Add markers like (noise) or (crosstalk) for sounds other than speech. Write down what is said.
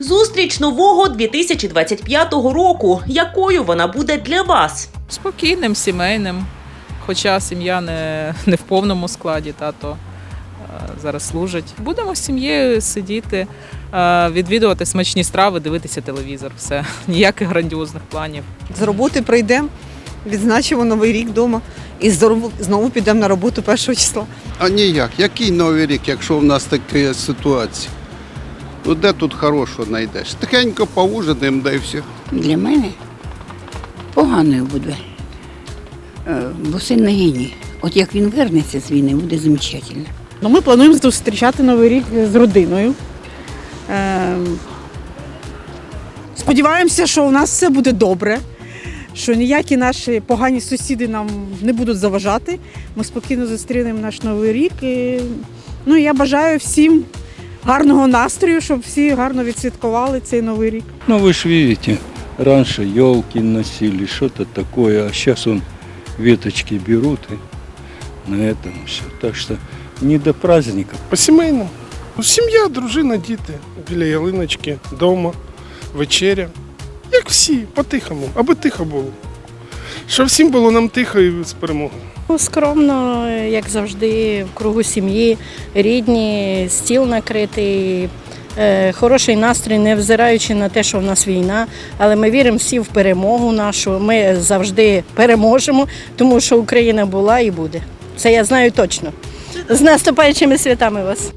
Зустріч нового 2025 року. Якою вона буде для вас? спокійним, сімейним. Хоча сім'я не, не в повному складі, тато е, зараз служить. Будемо з сім'єю сидіти, е, відвідувати смачні страви, дивитися телевізор. Все, (laughs) ніяких грандіозних планів. З роботи прийдемо, відзначимо новий рік вдома і знову, знову підемо на роботу першого числа. А ніяк. Який новий рік, якщо в нас така ситуація? Ну де тут хорошого знайдеш? Тихенько поужинаємо, да і все. Для мене поганою буде. Е, Бо син на війні. От як він вернеться з війни, буде замечательно. Ну, ми плануємо зустрічати Новий рік з родиною. Ем, Сподіваємося, що у нас все буде добре, що ніякі наші погані сусіди нам не будуть заважати. Ми спокійно зустрінемо наш новий рік. І, ну, я бажаю всім гарного настрою, щоб всі гарно відсвяткували цей новий рік. Ну, вы же видите, раньше елки носили, что-то такое, а сейчас он веточки берут и на этом все. Так что не до праздника. По-сімейному. Сім'я, дружина, діти біля ялиночки, вдома, вечеря. Як всі, по-тихому, аби тихо було. Щоб всім було нам тихо і з перемогою. Ну, Скромно, як завжди, в кругу сім'ї, рідні, стіл накритий, е, хороший настрій, не взираючи на те, що в нас війна. Але ми віримо всі в перемогу нашу. Ми завжди переможемо, тому що Україна була і буде. Це я знаю точно. З наступаючими святами вас.